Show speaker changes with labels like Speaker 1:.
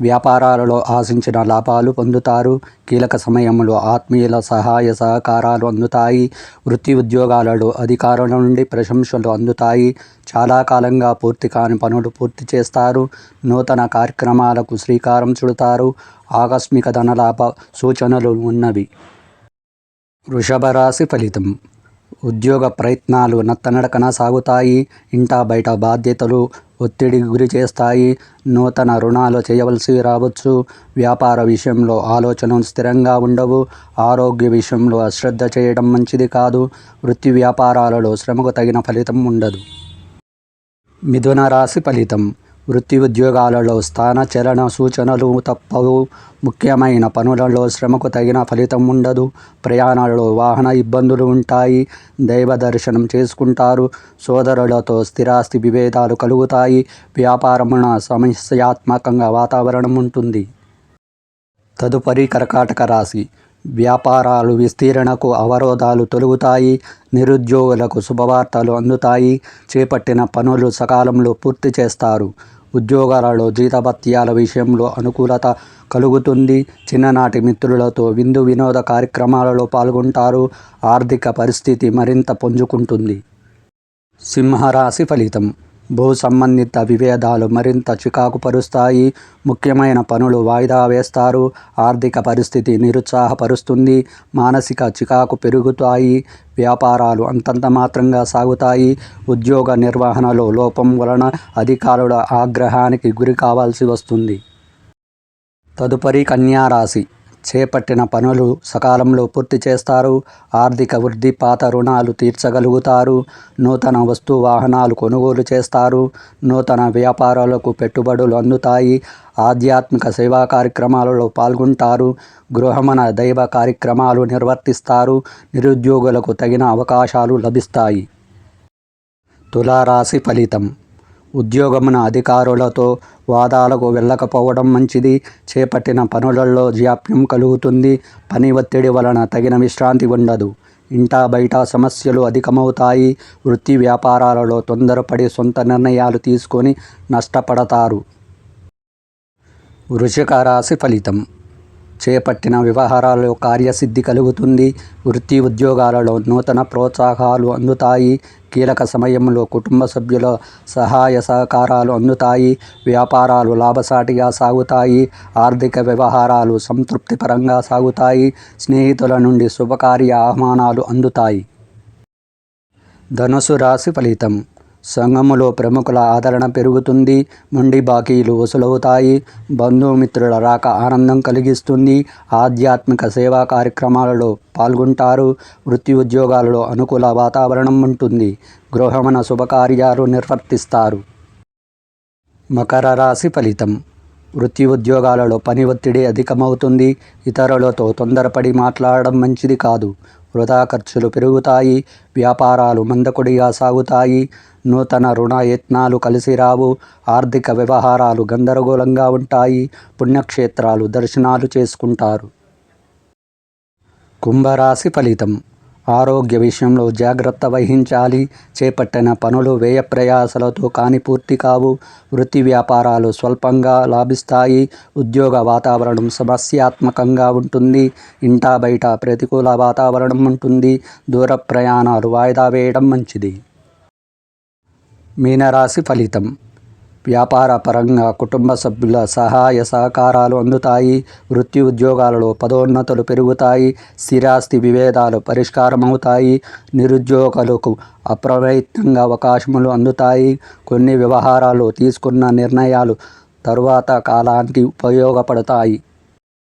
Speaker 1: వ్యాపారాలలో ఆశించిన లాభాలు పొందుతారు. కీలక సమయంలో ఆత్మీయుల సహాయ సహకారాలు అందుతాయి. వృత్తి ఉద్యోగాలలో అధికారుల నుండి ప్రశంసలు అందుతాయి. చాలా కాలంగా పూర్తి కాని పనులు పూర్తి చేస్తారు. నూతన కార్యక్రమాలకు శ్రీకారం చుడతారు. ఆకస్మిక ధనలాభ సూచనలు ఉన్నవి. వృషభ రాశి ఫలితం. ఉద్యోగ ప్రయత్నాలు నత్తనడకన సాగుతాయి. ఇంటా బయట బాధ్యతలు ఒత్తిడికి గురి చేస్తాయి. నూతన రుణాలు చేయవలసి రావచ్చు. వ్యాపార విషయంలో ఆలోచనలు స్థిరంగా ఉండవు. ఆరోగ్య విషయంలో అశ్రద్ధ చేయడం మంచిది కాదు. వృత్తి వ్యాపారాలలో శ్రమకు తగిన ఫలితం ఉండదు. మిథున రాశి ఫలితం. వృత్తి ఉద్యోగాలలో స్థానచలన సూచనలు తప్పవు. ముఖ్యమైన పనులలో శ్రమకు తగిన ఫలితం ఉండదు. ప్రయాణాలలో వాహన ఇబ్బందులు ఉంటాయి. దైవ దర్శనం చేసుకుంటారు. సోదరులతో స్థిరాస్తి విభేదాలు కలుగుతాయి. వ్యాపారమున సమస్యాత్మకంగా వాతావరణం ఉంటుంది. తదుపరి కర్కాటక రాశి. వ్యాపారాలు విస్తీరణకు అవరోధాలు తొలుగుతాయి. నిరుద్యోగులకు శుభవార్తలు అందుతాయి. చేపట్టిన పనులు సకాలంలో పూర్తి చేస్తారు. ఉద్యోగాలలో జీతభత్యాల విషయంలో అనుకూలత కలుగుతుంది. చిన్ననాటి మిత్రులతో విందు వినోద కార్యక్రమాలలో పాల్గొంటారు. ఆర్థిక పరిస్థితి మరింత పుంజుకుంటుంది. సింహరాశి ఫలితం. భూ సంబంధిత విభేదాలు మరింత చికాకు పరుస్తాయి ముఖ్యమైన పనులు వాయిదా వేస్తారు. ఆర్థిక పరిస్థితి నిరుత్సాహపరుస్తుంది. మానసిక చికాకు పెరుగుతాయి. వ్యాపారాలు అంతంత మాత్రంగా సాగుతాయి. ఉద్యోగ నిర్వహణలో లోపం వలన అధికారుల ఆగ్రహానికి గురి కావాల్సి వస్తుంది. తదుపరి కన్యారాశి. చేపట్టిన పనులు సకాలంలో పూర్తి చేస్తారు. ఆర్థిక వృద్ధి పాత రుణాలు తీర్చగలుగుతారు. నూతన వస్తు వాహనాలు కొనుగోలు చేస్తారు. నూతన వ్యాపారాలకు పెట్టుబడులు అందుతాయి. ఆధ్యాత్మిక సేవా కార్యక్రమాలలో పాల్గొంటారు. గృహమన దైవ కార్యక్రమాలు నిర్వర్తిస్తారు. నిరుద్యోగులకు తగిన అవకాశాలు లభిస్తాయి. తులారాశి ఫలితం. ఉద్యోగమున అధికారులతో వాదాలకు వెళ్ళకపోవడం మంచిది. చేపట్టిన పనులలో జాప్యం కలుగుతుంది. పని ఒత్తిడి వలన తగిన విశ్రాంతి ఉండదు. ఇంటా బయట సమస్యలు అధికమవుతాయి. వృత్తి వ్యాపారాలలో తొందరపడి సొంత నిర్ణయాలు తీసుకొని నష్టపడతారు. వృషిక రాశి ఫలితం. చేపట్టిన వ్యవహారాల్లో కార్యసిద్ధి కలుగుతుంది. వృత్తి ఉద్యోగాలలో నూతన ప్రోత్సాహాలు అందుతాయి. కీలక సమయంలో కుటుంబ సభ్యుల సహాయ సహకారాలు అందుతాయి. వ్యాపారాలు లాభసాటిగా సాగుతాయి. ఆర్థిక వ్యవహారాలు సంతృప్తిపరంగా సాగుతాయి. స్నేహితుల నుండి శుభకార్య ఆహ్వానాలు అందుతాయి. ధనుసు రాశి ఫలితం. సంఘములో ప్రముఖుల ఆదరణ పెరుగుతుంది. మొండి బాకీలు వసూలవుతాయి. బంధుమిత్రుల రాక ఆనందం కలిగిస్తుంది. ఆధ్యాత్మిక సేవా కార్యక్రమాలలో పాల్గొంటారు. వృత్తి ఉద్యోగాలలో అనుకూల వాతావరణం ఉంటుంది. గృహమన శుభకార్యాలు నిర్వర్తిస్తారు. మకర రాశి ఫలితం. వృత్తి ఉద్యోగాలలో పని ఒత్తిడి అధికమవుతుంది. ఇతరులతో తొందరపడి మాట్లాడడం మంచిది కాదు. వృధా ఖర్చులు పెరుగుతాయి. వ్యాపారాలు మందకొడిగా సాగుతాయి. నూతన రుణ యత్నాలు కలిసి రావు. ఆర్థిక వ్యవహారాలు గందరగోళంగా ఉంటాయి. పుణ్యక్షేత్రాలు దర్శనాలు చేసుకుంటారు. కుంభరాశి ఫలితం. ఆరోగ్య విషయంలో జాగ్రత్త వహించాలి. చేపట్టిన పనులు వ్యయ ప్రయాసలతో కాని పూర్తి కావు. వృత్తి వ్యాపారాలు స్వల్పంగా లాభిస్తాయి. ఉద్యోగ వాతావరణం సమస్యాత్మకంగా ఉంటుంది. ఇంటా బయట ప్రతికూల వాతావరణం ఉంటుంది. దూర ప్రయాణాలు వాయిదా వేయడం మంచిది. మీనరాశి ఫలితం. వ్యాపార పరంగా కుటుంబ సభ్యుల సహాయ సహకారాలు అందుతాయి. వృత్తి ఉద్యోగాలలో పదోన్నతులు పెరుగుతాయి. స్థిరాస్తి విభేదాలు పరిష్కారమవుతాయి. నిరుద్యోగులకు అప్రమత్తంగా అవకాశములు అందుతాయి. కొన్ని వ్యవహారాలు తీసుకున్న నిర్ణయాలు తరువాత కాలానికి ఉపయోగపడతాయి.